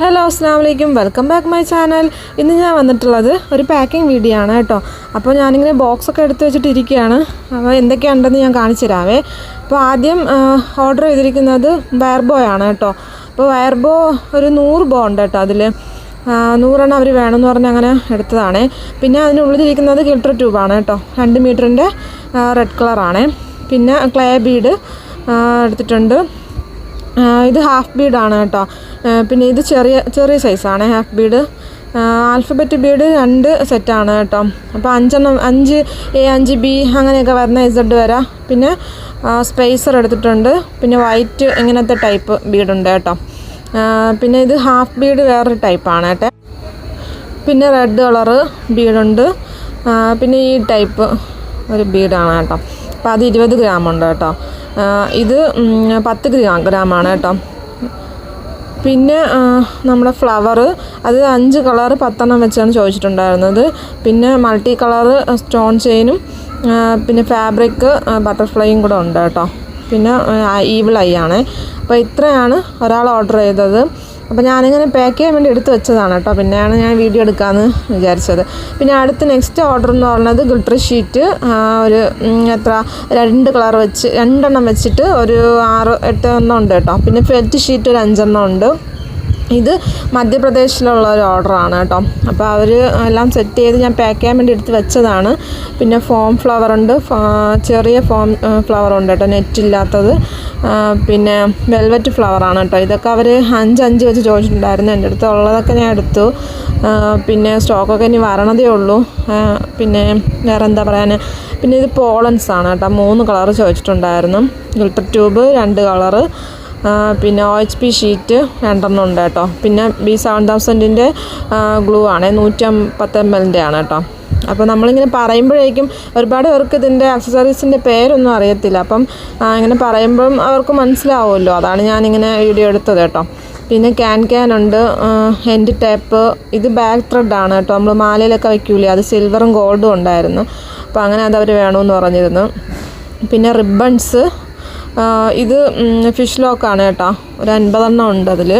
Hello അസ്സാം വലൈക്കും welcome back my channel ഇന്ന് ഞാൻ വന്നിട്ടുള്ളത് ഒരു പാക്കിംഗ് വീഡിയോ ആണ് കേട്ടോ. അപ്പോൾ ഞാനിങ്ങനെ ബോക്സ് ഒക്കെ എടുത്ത് വെച്ചിട്ടിരിക്കുകയാണ്. അപ്പോൾ എന്തൊക്കെയുണ്ടെന്ന് ഞാൻ കാണിച്ചു തരാവേ. അപ്പോൾ ആദ്യം ഓർഡർ ചെയ്തിരിക്കുന്നത് വയർബോ ആണ് കേട്ടോ. അപ്പോൾ വയർബോ ഒരു നൂറ് ബോ ഉണ്ട് കേട്ടോ അതിൽ നൂറെണ്ണം അവർ വേണമെന്ന് പറഞ്ഞ് അങ്ങനെ എടുത്തതാണേ. പിന്നെ അതിനുള്ളിലിരിക്കുന്നത് ഗിൽട്ടർ ട്യൂബാണ് കേട്ടോ. രണ്ട് മീറ്ററിന്റെ റെഡ് കളറാണേ പിന്നെ ക്ലേ ബീഡ് എടുത്തിട്ടുണ്ട്. ഇത് ഹാഫ് ബീഡാണ് കേട്ടോ. പിന്നെ ഇത് ചെറിയ ചെറിയ സൈസാണ് ഹാഫ് ബീഡ് ആൽഫബറ്റ് ബീഡ് രണ്ട് സെറ്റാണ് കേട്ടോ. അപ്പോൾ അഞ്ചെണ്ണം അഞ്ച് എ അഞ്ച് ബി അങ്ങനെയൊക്കെ വരുന്ന ഇസഡ് വരാം. പിന്നെ സ്പേസർ എടുത്തിട്ടുണ്ട്. പിന്നെ വൈറ്റ് ഇങ്ങനത്തെ ടൈപ്പ് ബീഡുണ്ട് കേട്ടോ. പിന്നെ ഇത് ഹാഫ് ബീഡ് വേറൊരു ടൈപ്പാണ് കേട്ടോ. പിന്നെ റെഡ് കളറ് ബീഡുണ്ട് പിന്നെ ഈ ടൈപ്പ് ഒരു ബീഡാണ് കേട്ടോ. അപ്പോൾ അത് ഇരുപത് ഗ്രാം ഉണ്ട് കേട്ടോ. ഇത് പത്ത് ഗ്രാ ഗ്രാമാണ് കേട്ടോ. പിന്നെ നമ്മുടെ ഫ്ലവർ അത് അഞ്ച് കളർ പത്തെണ്ണം വെച്ചാണ് ചോദിച്ചിട്ടുണ്ടായിരുന്നത്. പിന്നെ മൾട്ടി കളർ സ്റ്റോൺ ചെയിനും പിന്നെ ഫാബ്രിക് ബട്ടർഫ്ലൈയും കൂടെ ഉണ്ട് കേട്ടോ. പിന്നെ ഈവിൾ ഐ ആണ്. അപ്പോൾ ഇത്രയാണ് ഒരാൾ ഓർഡർ ചെയ്തത്. അപ്പോൾ ഞാനിങ്ങനെ പാക്ക് ചെയ്യാൻ വേണ്ടി എടുത്ത് വെച്ചതാണ് കേട്ടോ. പിന്നെയാണ് ഞാൻ വീഡിയോ എടുക്കാമെന്ന് വിചാരിച്ചത്. പിന്നെ അടുത്ത നെക്സ്റ്റ് ഓർഡർ എന്ന് പറയുന്നത് ഗിൽട്ടർ ഷീറ്റ് ഒരു എത്ര രണ്ട് കളർ വെച്ച് രണ്ടെണ്ണം വെച്ചിട്ട് ഒരു ആറ് എട്ട് എണ്ണം ഉണ്ട് കേട്ടോ. പിന്നെ ഫെൽറ്റ് ഷീറ്റ് ഒരു അഞ്ചെണ്ണം ഉണ്ട്. ഇത് മധ്യപ്രദേശിലുള്ള ഒരു ഓർഡറാണ് കേട്ടോ. അപ്പോൾ അവർ എല്ലാം സെറ്റ് ചെയ്ത് ഞാൻ പാക്ക് ചെയ്യാൻ വേണ്ടി എടുത്ത് വെച്ചതാണ്. പിന്നെ ഫോം ഫ്ലവർ ഉണ്ട്. ചെറിയ ഫോം ഫ്ലവർ ഉണ്ട് കേട്ടോ നെറ്റ് ഇല്ലാത്തത്. പിന്നെ വെൽവെറ്റ് ഫ്ലവറാണ് കേട്ടോ. ഇതൊക്കെ അവർ അഞ്ച് വെച്ച് ചോദിച്ചിട്ടുണ്ടായിരുന്നു. എന്റെ അടുത്ത് ഉള്ളതൊക്കെ ഞാൻ എടുത്തു. പിന്നെ സ്റ്റോക്കൊക്കെ ഇനി വരണതേ ഉള്ളൂ. പിന്നെ വേറെ എന്താ പറയാൻ പിന്നെ ഇത് പോളൻസ് ആണ് കേട്ടോ. മൂന്ന് കളർ ചോദിച്ചിട്ടുണ്ടായിരുന്നു. ഗിൽട്ടർ ട്യൂബ് രണ്ട് കളറ് പിന്നെ ഒ എച്ച് പി ഷീറ്റ് രണ്ടെണ്ണം ഉണ്ട് കേട്ടോ. പിന്നെ ബി സെവൻ തൗസൻഡിന്റെ ഗ്ലൂ ആണ്. നൂറ്റി പത്ത് എം എല്ലിന്റെ ആണ് കേട്ടോ. അപ്പോൾ നമ്മളിങ്ങനെ പറയുമ്പോഴേക്കും ഒരുപാട് പേർക്ക് ഇതിന്റെ അക്സസറീസിന്റെ പേരൊന്നും അറിയത്തില്ല. അപ്പം ഇങ്ങനെ പറയുമ്പം അവർക്ക് മനസ്സിലാവുമല്ലോ. അതാണ് ഞാനിങ്ങനെ വീഡിയോ എടുത്തത് കേട്ടോ. പിന്നെ ക്യാൻ ക്യാൻ ഉണ്ട്. ഹെൻഡ് ടേപ്പ് ഇത് ബാക്ക് ത്രെഡ് ആണ് കേട്ടോ. നമ്മൾ മാലയിലൊക്കെ വയ്ക്കൂലേ അത് സിൽവറും ഗോൾഡും ഉണ്ടായിരുന്നു. അപ്പോൾ അങ്ങനെ അത് അവർ വേണമെന്ന് പറഞ്ഞിരുന്നു. പിന്നെ റിബൺസ് ഇത് ഫിഷ് ലോക്കാണ് കേട്ടോ. ഒരു അൻപതെണ്ണം ഉണ്ട് അതിൽ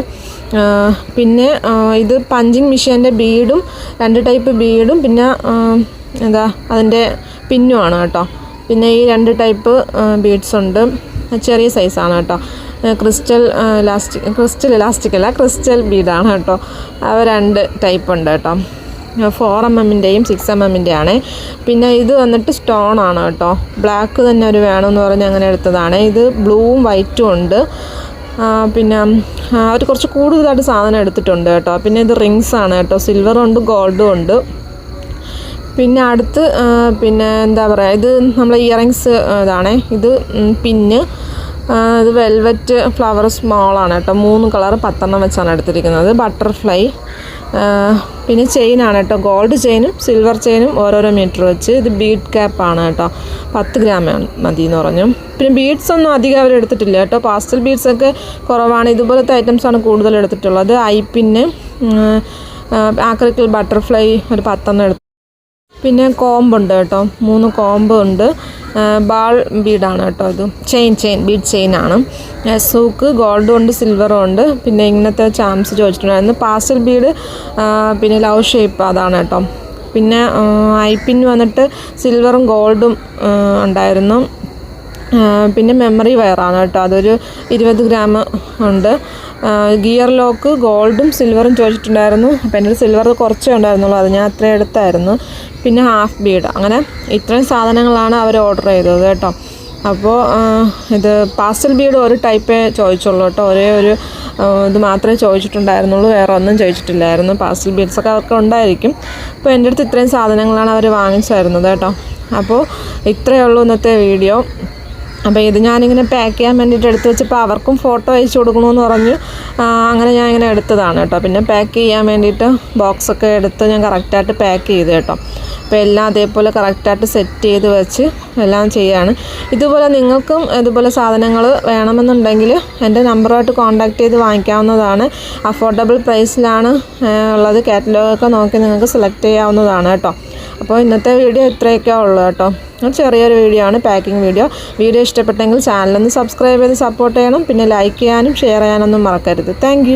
പിന്നെ ഇത് പഞ്ചിങ് മെഷീന്റെ ബീഡും രണ്ട് ടൈപ്പ് ബീഡും പിന്നെ എന്താ അതിന്റെ പിന്നുമാണ് കേട്ടോ. പിന്നെ ഈ രണ്ട് ടൈപ്പ് ബീഡ്സ് ഉണ്ട്. ചെറിയ സൈസാണ് കേട്ടോ. ക്രിസ്റ്റൽ ഇലാസ്റ്റിക് ക്രിസ്റ്റൽ ഇലാസ്റ്റിക് അല്ല ക്രിസ്റ്റൽ ബീഡാണ് കേട്ടോ. അവ രണ്ട് ടൈപ്പ് ഉണ്ട് കേട്ടോ. ഫോർ എം എമ്മിന്റെയും സിക്സ് എം എമ്മിന്റെ ആണ് പിന്നെ ഇത് വന്നിട്ട് സ്റ്റോൺ ആണ് കേട്ടോ. ബ്ലാക്ക് തന്നെ ഒരു വേണമെന്ന് പറഞ്ഞ് അങ്ങനെ എടുത്തതാണ്. ഇത് ബ്ലൂവും വൈറ്റും ഉണ്ട്. പിന്നെ അവർ കുറച്ച് കൂടുതലായിട്ട് സാധനം എടുത്തിട്ടുണ്ട് കേട്ടോ. പിന്നെ ഇത് റിങ്സ് ആണ് കേട്ടോ. സിൽവറും ഉണ്ട് ഗോൾഡും ഉണ്ട്. പിന്നെ അടുത്ത് പിന്നെ എന്താ പറയുക ഇത് നമ്മളെ ഇയറിങ്സ് ഇതാണേ. ഇത് പിന്ന് ഇത് വെൽവെറ്റ് ഫ്ലവർ സ്മോളാണ് കേട്ടോ. മൂന്ന് കളർ പത്തെണ്ണം വെച്ചാണ് എടുത്തിരിക്കുന്നത്. ബട്ടർഫ്ലൈ പിന്നെ ചെയിനാണ് കേട്ടോ. ഗോൾഡ് ചെയിനും സിൽവർ ചെയിനും ഓരോരോ മീറ്റർ വെച്ച്. ഇത് ബീഡ് ക്യാപ്പാണ് കേട്ടോ. പത്ത് ഗ്രാം മതി എന്ന് പറഞ്ഞു. പിന്നെ ബീഡ്സ് ഒന്നും അധികം അവർ എടുത്തിട്ടില്ല കേട്ടോ. പാസ്റ്റൽ ബീഡ്സ് ഒക്കെ കുറവാണ്. ഇതുപോലത്തെ ഐറ്റംസ് ആണ് കൂടുതൽ എടുത്തിട്ടുള്ളത്. ഐപ്പിന് ആക്രിക്കൽ ബട്ടർഫ്ലൈ ഒരു പത്തെണ്ണം എടുത്തു പിന്നെ കോമ്പുണ്ട് കേട്ടോ. മൂന്ന് കോമ്പ് ഉണ്ട് ബാൾ ബീഡാണ് കേട്ടോ ഇത്. ചെയിൻ ചെയിൻ ബീഡ് ചെയിൻ ആണ് സൂക്ക് ഗോൾഡും ഉണ്ട് സിൽവറും ഉണ്ട്. പിന്നെ ഇങ്ങനത്തെ ചാംസ് ചോദിച്ചിട്ടുണ്ടായിരുന്നു. പാസൽ ബീഡ് പിന്നെ ലവ് ഷേപ്പ് അതാണ് കേട്ടോ. പിന്നെ ഐപ്പിൻ വന്നിട്ട് സിൽവറും ഗോൾഡും ഉണ്ടായിരുന്നു. പിന്നെ മെമ്മറി വയറാണ് കേട്ടോ. അതൊരു ഇരുപത് ഗ്രാം ഉണ്ട്. ഗിയർ ലോക്ക് ഗോൾഡും സിൽവറും ചോദിച്ചിട്ടുണ്ടായിരുന്നു. അപ്പോൾ എന്റെ സിൽവർ കുറച്ചേ ഉണ്ടായിരുന്നുള്ളൂ. അത് ഞാൻ അത്രയും എടുത്തായിരുന്നു. പിന്നെ ഹാഫ് ബീഡ് അങ്ങനെ ഇത്രയും സാധനങ്ങളാണ് അവർ ഓർഡർ ചെയ്തത് കേട്ടോ. അപ്പോൾ ഇത് പാസ്റ്റൽ ബീഡ് ഒരു ടൈപ്പേ ചോദിച്ചുള്ളൂ കേട്ടോ. ഒരേ ഒരു ഇത് മാത്രമേ ചോദിച്ചിട്ടുണ്ടായിരുന്നുള്ളൂ. വേറെ ഒന്നും ചോദിച്ചിട്ടില്ലായിരുന്നു. പാസ്റ്റൽ ബീഡ്സൊക്കെ അവർക്ക് ഉണ്ടായിരിക്കും. അപ്പോൾ എന്റെ അടുത്ത് ഇത്രയും സാധനങ്ങളാണ് അവർ വാങ്ങിച്ചു തരുന്നത് കേട്ടോ. അപ്പോൾ ഇത്രയേ ഉള്ളൂ ഇന്നത്തെ വീഡിയോ അപ്പോൾ ഇത് ഞാനിങ്ങനെ പാക്ക് ചെയ്യാൻ വേണ്ടിയിട്ട് എടുത്ത് വെച്ചപ്പോൾ അവർക്കും ഫോട്ടോ അയച്ചു കൊടുക്കണമെന്ന് പറഞ്ഞു അങ്ങനെ ഞാൻ ഇങ്ങനെ എടുത്തതാണ് കേട്ടോ. പിന്നെ പാക്ക് ചെയ്യാൻ വേണ്ടിയിട്ട് ബോക്സൊക്കെ എടുത്ത് ഞാൻ കറക്റ്റായിട്ട് പാക്ക് ചെയ്ത് കേട്ടോ. അപ്പോൾ എല്ലാം അതേപോലെ കറക്റ്റായിട്ട് സെറ്റ് ചെയ്ത് വെച്ച് എല്ലാം ചെയ്യാണ്. ഇതുപോലെ നിങ്ങൾക്കും ഇതുപോലെ സാധനങ്ങൾ വേണമെന്നുണ്ടെങ്കിൽ എന്റെ നമ്പറുമായിട്ട് കോൺടാക്ട് ചെയ്ത് വാങ്ങിക്കാവുന്നതാണ്. അഫോർഡബിൾ പ്രൈസിലാണ് ഉള്ളത്. കാറ്റലോഗൊക്കെ നോക്കി നിങ്ങൾക്ക് സെലക്ട് ചെയ്യാവുന്നതാണ് കേട്ടോ. അപ്പോൾ ഇന്നത്തെ വീഡിയോ ഇത്രയൊക്കെ ഉള്ളൂ കേട്ടോ. ചെറിയൊരു വീഡിയോ ആണ് പാക്കിംഗ് വീഡിയോ വീഡിയോ ഇഷ്ടപ്പെട്ടെങ്കിൽ ചാനലൊന്ന് സബ്സ്ക്രൈബ് ചെയ്ത് സപ്പോർട്ട് ചെയ്യണം. പിന്നെ ലൈക്ക് ചെയ്യാനും ഷെയർ ചെയ്യാനൊന്നും മറക്കരുത്. താങ്ക്